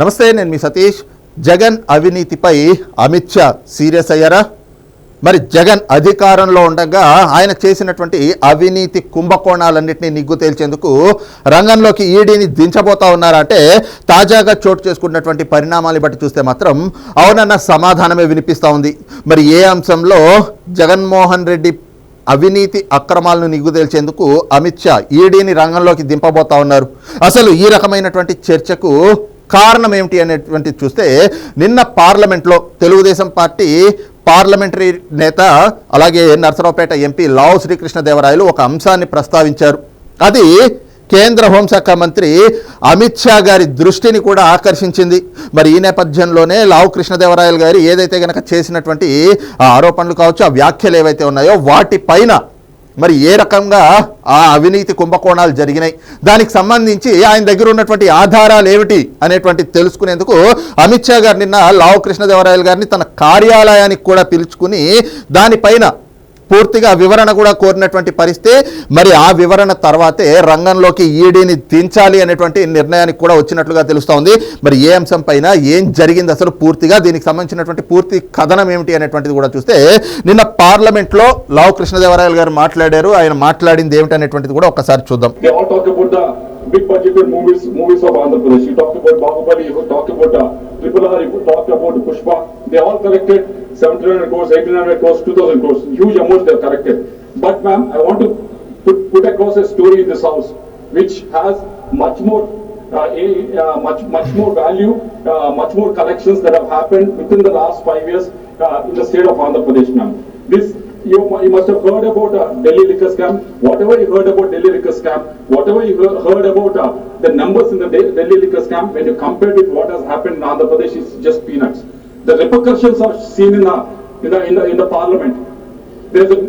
నమస్తే నేను మీ సతీష్. జగన్ అవినీతిపై అమిత్ షా సీరియస్ అయ్యారా? మరి జగన్ అధికారంలో ఉండగా ఆయన చేసినటువంటి అవినీతి కుంభకోణాలన్నింటినీ నిగ్గు తేల్చేందుకు రంగంలోకి ఈడీని దించబోతా ఉన్నారంటే తాజాగా చోటు చేసుకున్నటువంటి పరిణామాలు బట్టి చూస్తే మాత్రం అవునన్న సమాధానమే వినిపిస్తూ ఉంది. మరి ఏ అంశంలో జగన్మోహన్ రెడ్డి అవినీతి అక్రమాలను నిగ్గుదేల్చేందుకు అమిత్ షా ఈడీని రంగంలోకి దింపబోతా ఉన్నారు? అసలు ఈ రకమైనటువంటి చర్చకు కారణం ఏమిటి అనేటువంటిది చూస్తే నిన్న పార్లమెంట్లో తెలుగుదేశం పార్టీ పార్లమెంటరీ నేత అలాగే నర్సరావుపేట ఎంపీ లావు శ్రీకృష్ణదేవరాయలు ఒక అంశాన్ని ప్రస్తావించారు. అది కేంద్ర హోంశాఖ మంత్రి అమిత్ షా గారి దృష్టిని కూడా ఆకర్షించింది. మరి ఈ నేపథ్యంలోనే లావు కృష్ణదేవరాయలు గారు ఏదైతే గనక చేసినటువంటి ఆరోపణలు కావచ్చు ఆ వ్యాఖ్యలు ఏవైతే ఉన్నాయో వాటిపైన మరి ఏ రకంగా ఆ అవినీతి కుంభకోణాలు జరిగినాయి? దానికి సంబంధించి ఆయన దగ్గర ఉన్నటువంటి ఆధారాలు ఏమిటి అనేటువంటి తెలుసుకునేందుకు అమిత్ షా గారు నిన్న లావు కృష్ణదేవరాయలు గారిని తన కార్యాలయానికి కూడా పిలుచుకుని దానిపైన పూర్తిగా వివరణ కూడా కోరినటువంటి పరిస్థితి. మరి ఆ వివరణ తర్వాతే రంగంలోకి ఈడీని దించాలి అనేటువంటి నిర్ణయానికి కూడా వచ్చినట్లుగా తెలుస్తోంది. మరి ఏ అంశం పైన ఏం జరిగింది అసలు పూర్తిగా? దీనికి సంబంధించినటువంటి పూర్తి కథనం ఏమిటి అనేటువంటిది కూడా చూస్తే నిన్న పార్లమెంట్లో లావు కృష్ణదేవరాయలు గారు మాట్లాడారు. ఆయన మాట్లాడింది ఏమిటి అనేటువంటిది కూడా ఒకసారి చూద్దాం. Big budgeted movies, movies of Andhra Pradesh. You talked about Bahubali, you talked about uh, Triple R, you talked about Pushpa. They all collected 1700 crores, 1800 crores, 2000 crores. Huge amounts they have collected. But ma'am, I want to put, put across a story in this house which has much more uh, a, uh, much much more value, uh, much more collections that have happened within the last five years uh, in the state of Andhra Pradesh, ma'am. This you, you must have heard about uh, Delhi liquor scam. Whatever you heard about Delhi liquor scam, whatever you heard about uh, the numbers in the De- Delhi liquor scam, when you compare it with what has happened in Andhra Pradesh, it's just peanuts. The repercussions are seen in the in the in the, in the parliament. There's an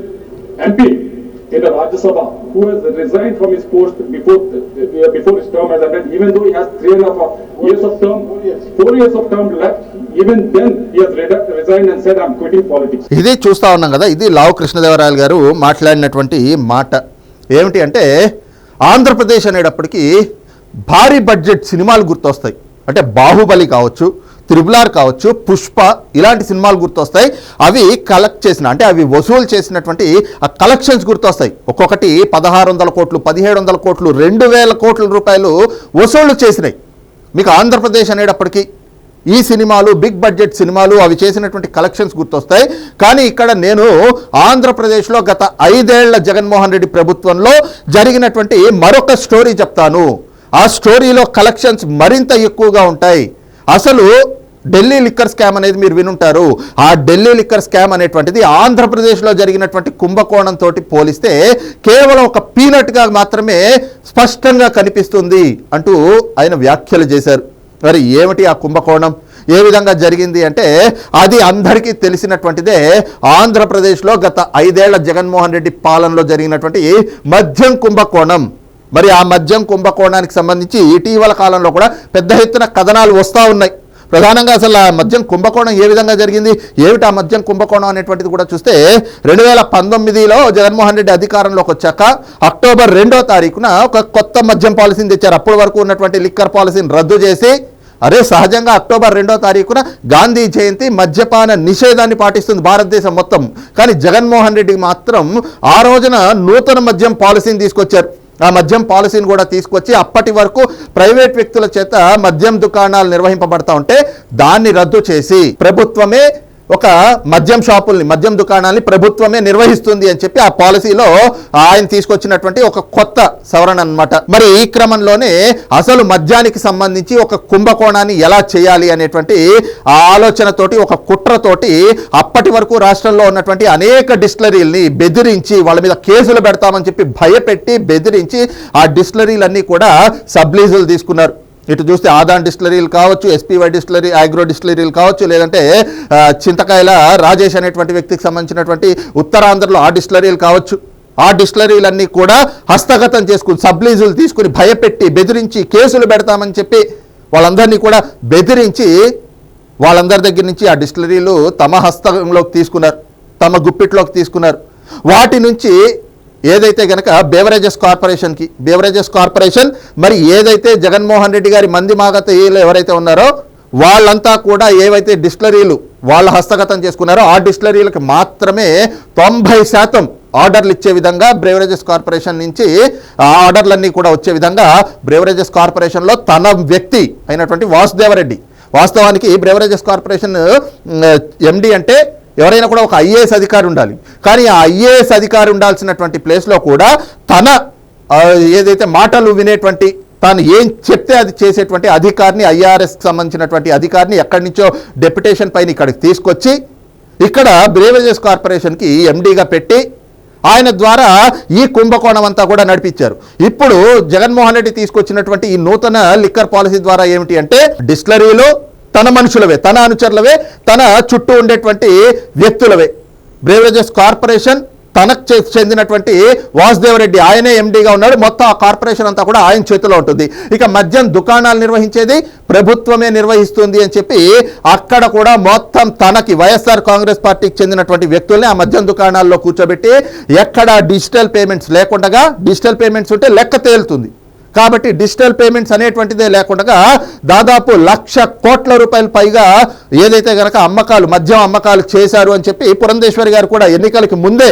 MP in the Rajya Sabha who has resigned from his post before uh, before his term has ended, even though he has three and a half years of term, four years of term left. Even then, he has resigned and said, "I'm quitting politics." ఇది చూస్తా ఉన్నాం కదా ఇది లావు కృష్ణదేవరాయలు గారు మాట్లాడినటువంటి మాట ఏమిటి అంటే ఆంధ్రప్రదేశ్ అనేటప్పటికీ భారీ బడ్జెట్ సినిమాలు గుర్తొస్తాయి అంటే బాహుబలి కావచ్చు త్రిబుల్ ఆర్ కావచ్చు పుష్ప ఇలాంటి సినిమాలు గుర్తొస్తాయి. అవి కలెక్ట్ చేసిన అంటే అవి వసూలు చేసినటువంటి ఆ కలెక్షన్స్ గుర్తొస్తాయి. ఒక్కొక్కటి పదహారు వందల కోట్లు పదిహేడు వందల కోట్లు రెండు వేల కోట్ల రూపాయలు వసూళ్ళు చేసినాయి. మీకు ఆంధ్రప్రదేశ్ అనేటప్పటికీ ఈ సినిమాలు బిగ్ బడ్జెట్ సినిమాలు అవి చేసినటువంటి కలెక్షన్స్ గుర్తొస్తాయి. కానీ ఇక్కడ నేను ఆంధ్రప్రదేశ్లో గత ఐదేళ్ళ జగన్మోహన్ రెడ్డి ప్రభుత్వంలో జరిగినటువంటి మరొక స్టోరీ చెప్తాను. ఆ స్టోరీలో కలెక్షన్స్ మరింత ఎక్కువగా ఉంటాయి. అసలు ఢిల్లీ లిక్కర్ స్కామ్ అనేది మీరు వినుంటారు. ఆ ఢిల్లీ లిక్కర్ స్కామ్ అనేటువంటిది ఆంధ్రప్రదేశ్లో జరిగినటువంటి కుంభకోణం తోటి పోలిస్తే కేవలం ఒక పీనట్గా మాత్రమే స్పష్టంగా కనిపిస్తుంది అంటూ ఆయన వ్యాఖ్యలు చేశారు. మరి ఏమిటి ఆ కుంభకోణం? ఏ విధంగా జరిగింది అంటే అది అందరికీ తెలిసినటువంటిదే ఆంధ్రప్రదేశ్లో గత ఐదేళ్ళ జగన్మోహన్ రెడ్డి పాలనలో జరిగినటువంటి మద్యం కుంభకోణం. మరి ఆ మద్యం కుంభకోణానికి సంబంధించి ఇటీవల కాలంలో కూడా పెద్ద ఎత్తున కథనాలు వస్తూ ఉన్నాయి. ప్రధానంగా అసలు ఆ మద్యం కుంభకోణం ఏ విధంగా జరిగింది? ఏమిటి ఆ మద్యం కుంభకోణం అనేటువంటిది కూడా చూస్తే రెండు వేల పంతొమ్మిదిలో జగన్మోహన్ రెడ్డి అధికారంలోకి వచ్చాక అక్టోబర్ రెండో తారీఖున ఒక కొత్త మద్యం పాలసీని తెచ్చారు. అప్పటి వరకు ఉన్నటువంటి లిక్కర్ పాలసీని రద్దు చేసి అరే సహజంగా అక్టోబర్ రెండో తారీఖున గాంధీ జయంతి మద్యపాన నిషేధాన్ని పాటిస్తుంది భారతదేశం మొత్తం. కానీ జగన్మోహన్ రెడ్డికి మాత్రం ఆ రోజున నూతన మద్యం పాలసీని తీసుకొచ్చారు. ఆ మద్యం పాలసీని కూడా తీసుకొచ్చి అప్పటి వరకు ప్రైవేట్ వ్యక్తుల చేత మద్యం దుకాణాలు నిర్వహింపబడతా ఉంటే దాన్ని రద్దు చేసి ప్రభుత్వమే ఒక మద్యం షాపుల్ని మద్యం దుకాణాలని ప్రభుత్వమే నిర్వహిస్తుంది అని చెప్పి ఆ పాలసీలో ఆయన తీసుకొచ్చినటువంటి ఒక కొత్త సవరణ అన్నమాట. మరి ఈ క్రమంలోనే అసలు మద్యానికి సంబంధించి ఒక కుంభకోణాన్ని ఎలా చేయాలి అనేటువంటి ఆ ఆలోచనతోటి ఒక కుట్రతోటి అప్పటి వరకు రాష్ట్రంలో ఉన్నటువంటి అనేక డిస్టిలరీల్ని బెదిరించి వాళ్ళ మీద కేసులు పెడతామని చెప్పి భయపెట్టి బెదిరించి ఆ డిస్టిలరీలన్నీ కూడా సబ్లీజులు తీసుకున్నారు. ఇటు చూస్తే ఆదాన్ డిస్టిలరీలు కావచ్చు ఎస్పీవై డిస్టిలరీ ఆగ్రో డిస్టిలరీలు కావచ్చు లేదంటే చింతకాయల రాజేష్ అనేటువంటి వ్యక్తికి సంబంధించినటువంటి ఉత్తరాంధ్రలో ఆ డిస్టిలరీలు కావచ్చు. ఆ డిస్టిలరీలన్నీ కూడా హస్తగతం చేసుకుని సబ్లీజులు తీసుకుని భయపెట్టి బెదిరించి కేసులు పెడతామని చెప్పి వాళ్ళందరినీ కూడా బెదిరించి వాళ్ళందరి దగ్గర నుంచి ఆ డిస్టిలరీలు తమ హస్తంలోకి తీసుకున్నారు తమ గుప్పిట్లోకి తీసుకున్నారు. వాటి నుంచి ఏదైతే గనక బేవరేజెస్ కార్పొరేషన్కి బేవరేజెస్ కార్పొరేషన్ మరి ఏదైతే జగన్మోహన్ రెడ్డి గారి మంది మాగతీయులు ఎవరైతే ఉన్నారో వాళ్ళంతా కూడా ఏవైతే డిస్టిలరీలు వాళ్ళ హస్తగతం చేసుకున్నారో ఆ డిస్టిలరీలకు మాత్రమే తొంభై శాతం ఆర్డర్లు ఇచ్చే విధంగా బ్రేవరేజెస్ కార్పొరేషన్ నుంచి ఆ ఆర్డర్లన్నీ కూడా వచ్చే విధంగా బ్రేవరేజెస్ కార్పొరేషన్లో తన వ్యక్తి అయినటువంటి వాసుదేవరెడ్డి. వాస్తవానికి బ్రేవరేజెస్ కార్పొరేషన్ ఎండి అంటే ఎవరైనా కూడా ఒక ఐఏఎస్ అధికారి ఉండాలి. కానీ ఆ ఐఏఎస్ అధికారి ఉండాల్సినటువంటి ప్లేస్లో కూడా తన ఏదైతే మాటలు వినేటువంటి తాను ఏం చెప్తే అది చేసేటువంటి అధికారిని ఐఆర్ఎస్కి సంబంధించినటువంటి అధికారిని ఎక్కడి నుంచో డెప్యుటేషన్ పైన ఇక్కడికి తీసుకొచ్చి ఇక్కడ బ్రేవరేజెస్ కార్పొరేషన్కి ఎండీగా పెట్టి ఆయన ద్వారా ఈ కుంభకోణం అంతా కూడా నడిపించారు. ఇప్పుడు జగన్మోహన్ రెడ్డి తీసుకొచ్చినటువంటి ఈ నూతన లిక్కర్ పాలసీ ద్వారా ఏమిటి అంటే డిస్టిలరీలో తన మనుషులవే తన అనుచరులవే తన చుట్టూ ఉండేటువంటి వ్యక్తులవే. బ్రేవరేజెస్ కార్పొరేషన్ తనకు చే- చెందినటువంటి వాసుదేవరెడ్డి ఆయనే ఎండీగా ఉన్నాడు. మొత్తం ఆ కార్పొరేషన్ అంతా కూడా ఆయన చేతిలో ఉంటుంది. ఇక మద్యం దుకాణాలు నిర్వహించేది ప్రభుత్వమే నిర్వహిస్తుంది అని చెప్పి అక్కడ కూడా మొత్తం తనకి వైఎస్ఆర్ కాంగ్రెస్ పార్టీకి చెందినటువంటి వ్యక్తుల్ని ఆ మద్యం దుకాణాల్లో కూర్చోబెట్టి ఎక్కడ డిజిటల్ పేమెంట్స్ లేకుండా డిజిటల్ పేమెంట్స్ ఉంటే లెక్క తేలుతుంది. కాబట్టి డిజిటల్ పేమెంట్స్ అనేటువంటిదే లేకుండా దాదాపు లక్ష కోట్ల రూపాయల పైగా ఏదైతే గనక అమ్మకాలు మద్యం అమ్మకాలు చేశారు అని చెప్పి పురంధేశ్వరి గారు కూడా ఎన్నికలకి ముందే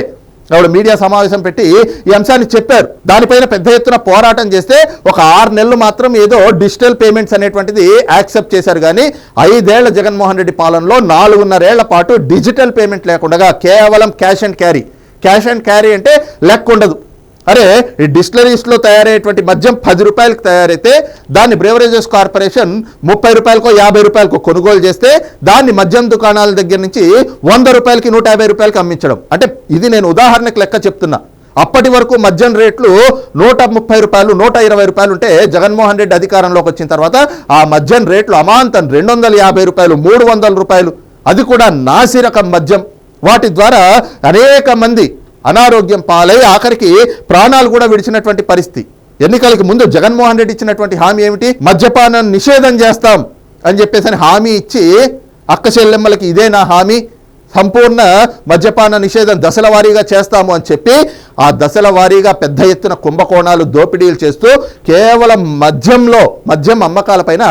ఆవిడ మీడియా సమావేశం పెట్టి ఈ అంశాన్ని చెప్పారు. దానిపైన పెద్ద ఎత్తున పోరాటం చేస్తే ఒక ఆరు నెలలు మాత్రం ఏదో డిజిటల్ పేమెంట్స్ అనేటువంటిది యాక్సెప్ట్ చేశారు. కానీ ఐదేళ్ళ జగన్మోహన్ రెడ్డి పాలనలో నాలుగున్నరేళ్ళ పాటు డిజిటల్ పేమెంట్ లేకుండా కేవలం cash and carry. Cash and carry అంటే లెక్క ఉండదు. అరే ఈ డిస్టిలరీస్లో తయారయ్యేటువంటి మద్యం పది రూపాయలకు తయారైతే దాన్ని బ్రేవరేజెస్ కార్పొరేషన్ ముప్పై రూపాయలకో యాభై రూపాయలకో కొనుగోలు చేస్తే దాన్ని మద్యం దుకాణాల దగ్గర నుంచి వంద రూపాయలకి నూట యాభై రూపాయలకి అమ్మించడం. అంటే ఇది నేను ఉదాహరణకు లెక్క చెప్తున్నా. అప్పటి వరకు మద్యం రేట్లు నూట ముప్పై రూపాయలు నూట ఇరవై రూపాయలు ఉంటే జగన్మోహన్ రెడ్డి అధికారంలోకి వచ్చిన తర్వాత ఆ మద్యం రేట్లు అమాంతం రెండు వందల యాభై రూపాయలు మూడు వందల రూపాయలు. అది కూడా నాసి రకం మద్యం. వాటి ద్వారా అనేక మంది అనారోగ్యం పాలై ఆఖరికి ప్రాణాలు కూడా విడిచినటువంటి పరిస్థితి. ఎన్నికలకు ముందు జగన్మోహన్ రెడ్డి ఇచ్చినటువంటి హామీ ఏమిటి? మద్యపానం నిషేధం చేస్తాం అని చెప్పేసి అని హామీ ఇచ్చి అక్క చెల్లెమ్మలకి ఇదే నా హామీ. సంపూర్ణ మద్యపాన నిషేధం దశల వారీగా చేస్తాము అని చెప్పి ఆ దశల వారీగా పెద్ద ఎత్తున కుంభకోణాలు దోపిడీలు చేస్తూ కేవలం మద్యంలో మద్యం అమ్మకాలపైన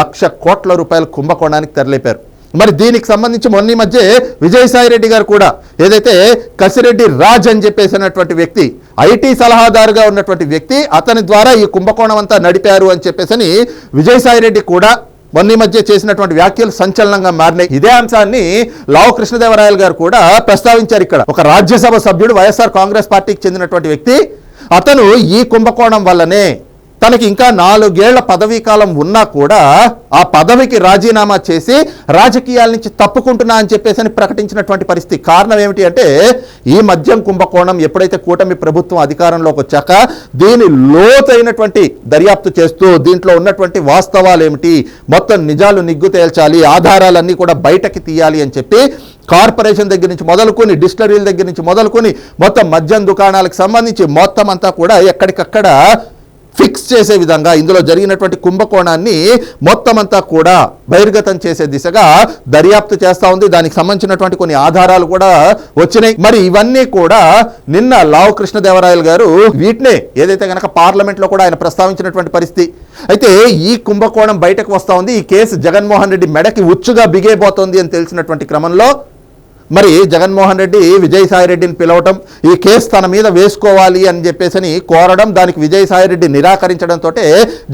లక్ష కోట్ల రూపాయల కుంభకోణానికి తెరలేపారు. మరి దీనికి సంబంధించి మొన్న మధ్య విజయసాయి రెడ్డి గారు కూడా ఏదైతే కసిరెడ్డి రాజ్ అని చెప్పేసినటువంటి వ్యక్తి ఐటీ సలహాదారుగా ఉన్నటువంటి వ్యక్తి అతని ద్వారా ఈ కుంభకోణం అంతా నడిపారు అని చెప్పేసి విజయసాయి రెడ్డి కూడా మొన్న మధ్య చేసినటువంటి వ్యాఖ్యలు సంచలనంగా మారినాయి. ఇదే అంశాన్ని లావు కృష్ణదేవరాయలు గారు కూడా ప్రస్తావించారు ఇక్కడ. ఒక రాజ్యసభ సభ్యుడు వైఎస్ఆర్ కాంగ్రెస్ పార్టీకి చెందినటువంటి వ్యక్తి అతను ఈ కుంభకోణం వల్లనే తనకి ఇంకా నాలుగేళ్ళ పదవీ కాలం ఉన్నా కూడా ఆ పదవికి రాజీనామా చేసి రాజకీయాల నుంచి తప్పుకుంటున్నా అని చెప్పేసి అని ప్రకటించినటువంటి పరిస్థితి కారణం ఏమిటి అంటే ఈ మద్యం కుంభకోణం ఎప్పుడైతే కూటమి ప్రభుత్వం అధికారంలోకి వచ్చాక దీని లోతైనటువంటి దర్యాప్తు చేస్తూ దీంట్లో ఉన్నటువంటి వాస్తవాలు ఏమిటి? మొత్తం నిజాలు నిగ్గు తేల్చాలి ఆధారాలన్నీ కూడా బయటకి తీయాలి అని చెప్పి కార్పొరేషన్ దగ్గర నుంచి మొదలుకొని డిస్టరీల దగ్గర నుంచి మొదలుకొని మొత్తం మద్యం దుకాణాలకు సంబంధించి మొత్తం అంతా కూడా ఎక్కడికక్కడ ఫిక్స్ చేసే విధంగా ఇందులో జరిగినటువంటి కుంభకోణాన్ని మొత్తం అంతా కూడా బహిర్గతం చేసే దిశగా దర్యాప్తు చేస్తూ ఉంది. దానికి సంబంధించినటువంటి కొన్ని ఆధారాలు కూడా వచ్చినాయి. మరి ఇవన్నీ కూడా నిన్న లావు కృష్ణదేవరాయలు గారు వీటినే ఏదైతే కనుక పార్లమెంట్లో కూడా ఆయన ప్రస్తావించినటువంటి పరిస్థితి. అయితే ఈ కుంభకోణం బయటకు వస్తూ ఉంది. ఈ కేసు జగన్మోహన్ రెడ్డి మెడకి ఉచ్చుగా బిగైపోతోంది అని తెలిసినటువంటి క్రమంలో మరి జగన్మోహన్ రెడ్డి విజయసాయి రెడ్డిని పిలవటం ఈ కేసు తన మీద వేసుకోవాలి అని చెప్పేసి కోరడం దానికి విజయసాయి రెడ్డి నిరాకరించడంతో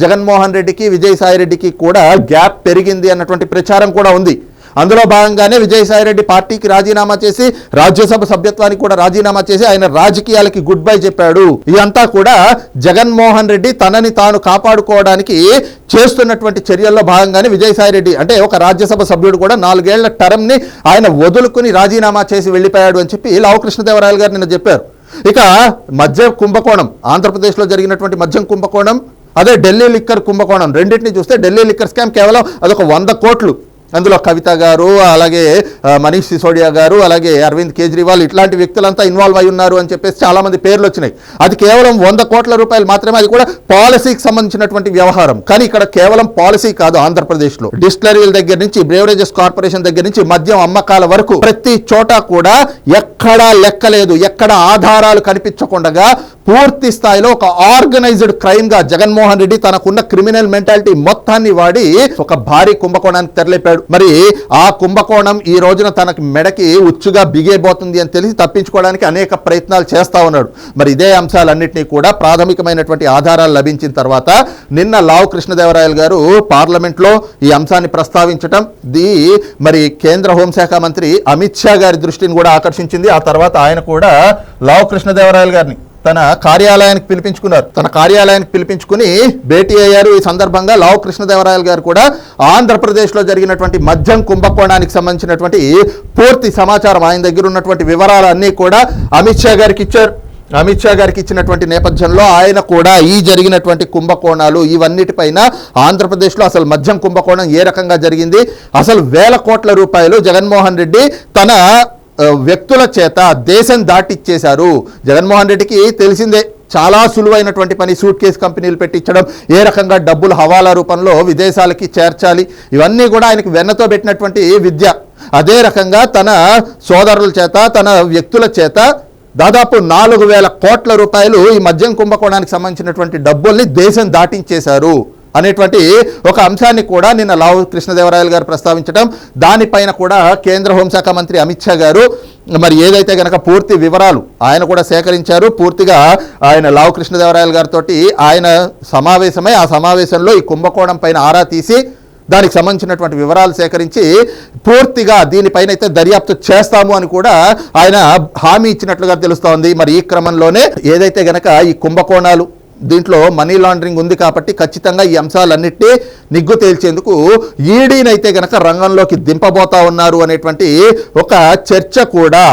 జగన్మోహన్ రెడ్డికి విజయసాయి రెడ్డికి కూడా గ్యాప్ పెరిగింది అన్నటువంటి ప్రచారం కూడా ఉంది. అందులో భాగంగానే విజయసాయి రెడ్డి పార్టీకి రాజీనామా చేసి రాజ్యసభ సభ్యత్వానికి కూడా రాజీనామా చేసి ఆయన రాజకీయాలకి గుడ్ బై చెప్పాడు. ఇదంతా కూడా జగన్మోహన్ రెడ్డి తనని తాను కాపాడుకోవడానికి చేస్తున్నటువంటి చర్యల్లో భాగంగానే విజయసాయి రెడ్డి అంటే ఒక రాజ్యసభ సభ్యుడు కూడా నాలుగేళ్ళ టర్మ్ని ఆయన వదులుకుని రాజీనామా చేసి వెళ్ళిపోయాడు అని చెప్పి లావకృష్ణదేవరాయలు గారు నిన్న చెప్పారు. ఇక మధ్య కుంభకోణం ఆంధ్రప్రదేశ్లో జరిగినటువంటి మద్యం కుంభకోణం అదే ఢిల్లీ లిక్కర్ కుంభకోణం రెండింటిని చూస్తే ఢిల్లీ లిక్కర్ స్కామ్ కేవలం అదొక వంద కోట్లు. అందులో కవిత గారు అలాగే మనీష్ సిసోడియా గారు అలాగే అరవింద్ కేజ్రీవాల్ ఇట్లాంటి వ్యక్తులంతా ఇన్వాల్వ్ అయి ఉన్నారు అని చెప్పేసి చాలామంది పేర్లు వచ్చినాయి. అది కేవలం వంద కోట్ల రూపాయలు మాత్రమే అది కూడా పాలసీకి సంబంధించినటువంటి వ్యవహారం. కానీ ఇక్కడ కేవలం పాలసీ కాదు ఆంధ్రప్రదేశ్లో. డిస్టిలరీల దగ్గర నుంచి బ్రేవరేజెస్ కార్పొరేషన్ దగ్గర నుంచి మద్యం అమ్మకాల వరకు ప్రతి చోట కూడా ఎక్కడా లెక్కలేదు. ఎక్కడ ఆధారాలు కనిపించకుండా పూర్తి స్థాయిలో ఒక ఆర్గనైజ్డ్ క్రైమ్గా జగన్మోహన్ రెడ్డి తనకున్న క్రిమినల్ మెంటాలిటీ మొత్తాన్ని వాడి ఒక భారీ కుంభకోణానికి తెరలేపాడు. మరి ఆ కుంభకోణం ఈ రోజున తనకి మెడకి ఉచ్చుగా బిగేబోతుంది అని తెలిసి తప్పించుకోవడానికి అనేక ప్రయత్నాలు చేస్తా ఉన్నాడు. మరి ఇదే అంశాలన్నింటినీ కూడా ప్రాథమికమైనటువంటి ఆధారాలు లభించిన తర్వాత నిన్న లావు కృష్ణదేవరాయలు గారు పార్లమెంట్లో ఈ అంశాన్ని ప్రస్తావించటం ది మరి కేంద్ర హోంశాఖ మంత్రి అమిత్ షా గారి దృష్టిని కూడా ఆకర్షించింది. ఆ తర్వాత ఆయన కూడా లావు కృష్ణదేవరాయలు గారిని తన కార్యాలయానికి పిలిపించుకున్నారు. తన కార్యాలయానికి పిలిపించుకుని భేటీ అయ్యారు. ఈ సందర్భంగా లావు కృష్ణదేవరాయలు గారు కూడా ఆంధ్రప్రదేశ్లో జరిగినటువంటి మద్యం కుంభకోణానికి సంబంధించినటువంటి పూర్తి సమాచారం ఆయన దగ్గర ఉన్నటువంటి వివరాలన్నీ కూడా అమిత్ షా గారికి ఇచ్చారు. అమిత్ షా గారికి ఇచ్చినటువంటి నేపథ్యంలో ఆయన కూడా ఈ జరిగినటువంటి కుంభకోణాలు ఇవన్నిటిపైన ఆంధ్రప్రదేశ్లో అసలు మద్యం కుంభకోణం ఏ రకంగా జరిగింది? అసలు వేల కోట్ల రూపాయలు జగన్మోహన్ రెడ్డి తన వ్యక్తుల చేత దేశం దాటిచ్చేశారు. జగన్మోహన్ రెడ్డికి తెలిసిందే చాలా సులువైనటువంటి పని సూట్ కేసు కంపెనీలు పెట్టించడం ఏ రకంగా డబ్బులు హవాలా రూపంలో విదేశాలకి చేర్చాలి ఇవన్నీ కూడా ఆయనకు వెన్నతో పెట్టినటువంటి విద్య. అదే రకంగా తన సోదరుల చేత తన వ్యక్తుల చేత దాదాపు నాలుగు వేల కోట్ల రూపాయలు ఈ మద్యం కుంభకోణానికి సంబంధించినటువంటి డబ్బుల్ని దేశం దాటించేశారు. అనేటువంటి ఒక అంశాన్ని కూడా నిన్న లావు కృష్ణదేవరాయలు గారు ప్రస్తావించడం దానిపైన కూడా కేంద్ర హోంశాఖ మంత్రి అమిత్ షా గారు మరి ఏదైతే గనక పూర్తి వివరాలు ఆయన కూడా సేకరించారు పూర్తిగా ఆయన లావు కృష్ణదేవరాయలు గారితో ఆయన సమావేశమై ఆ సమావేశంలో ఈ కుంభకోణం పైన ఆరా తీసి దానికి సంబంధించినటువంటి వివరాలు సేకరించి పూర్తిగా దీనిపైన అయితే దర్యాప్తు చేస్తాము అని కూడా ఆయన హామీ ఇచ్చినట్లుగా తెలుస్తోంది. మరి ఈ క్రమంలోనే ఏదైతే గనక ఈ కుంభకోణాలు దీంట్లో మనీ లాండరింగ్ ఉంది కాబట్టి ఖచ్చితంగా ఈ అంశాలన్నిటి నిగ్గు తేల్చేందుకు ఈడీనైతే గనక రంగంలోకి దింపబోతా ఉన్నారు అనేటువంటి ఒక చర్చ కూడా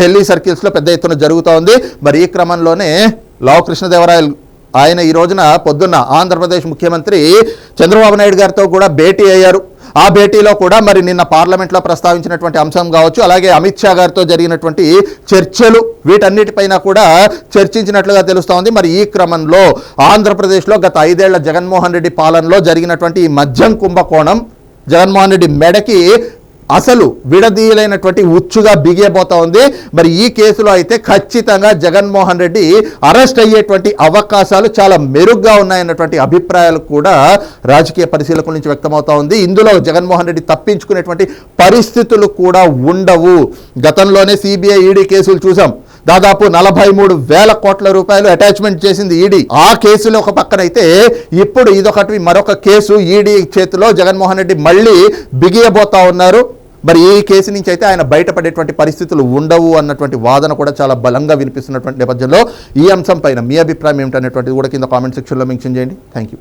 ఢిల్లీ సర్కిల్స్లో పెద్ద ఎత్తున జరుగుతూ ఉంది. మరి ఈ క్రమంలోనే లావు కృష్ణదేవరాయలు ఆయన ఈ రోజున పొద్దున్న ఆంధ్రప్రదేశ్ ముఖ్యమంత్రి చంద్రబాబు నాయుడు గారితో కూడా భేటీ అయ్యారు. ఆ భేటీలో కూడా మరి నిన్న పార్లమెంట్లో ప్రస్తావించినటువంటి అంశం కావచ్చు అలాగే అమిత్ షా గారితో జరిగినటువంటి చర్చలు వీటన్నిటిపైన కూడా చర్చించినట్లుగా తెలుస్తోంది. మరి ఈ క్రమంలో ఆంధ్రప్రదేశ్లో గత ఐదేళ్ళ జగన్మోహన్ రెడ్డి పాలనలో జరిగినటువంటి ఈ మద్యం కుంభకోణం జగన్మోహన్ రెడ్డి మెడకి అసలు విడదీయలేనటువంటి ఉచ్చుగా బిగియబోతా ఉంది. మరి ఈ కేసులో అయితే ఖచ్చితంగా జగన్మోహన్ రెడ్డి అరెస్ట్ అయ్యేటువంటి అవకాశాలు చాలా మెరుగ్గా ఉన్నాయన్నటువంటి అభిప్రాయాలు కూడా రాజకీయ పరిశీలకుల నుంచి వ్యక్తమవుతా ఉంది. ఇందులో జగన్మోహన్ రెడ్డి తప్పించుకునేటువంటి పరిస్థితులు కూడా ఉండవు. గతంలోనే సిబిఐ ఈడీ కేసులు చూసాం. దాదాపు నలభై మూడు వేల కోట్ల రూపాయలు అటాచ్మెంట్ చేసింది ఈడీ. ఆ కేసులో ఒక పక్కనైతే ఇప్పుడు ఇదొకటి మరొక కేసు ఈడీ చేతిలో జగన్మోహన్ రెడ్డి మళ్ళీ బిగియబోతా ఉన్నారు. మరి ఈ కేసు నుంచి అయితే ఆయన బయటపడేటువంటి పరిస్థితులు ఉండవు అన్నటువంటి వాదన కూడా చాలా బలంగా వినిపిస్తున్నటువంటి నేపథ్యంలో ఈ అంశం పైన మీ అభిప్రాయం ఏమిటనేటువంటిది కూడా కింద కామెంట్ సెక్షన్లో మెన్షన్ చేయండి. Thank you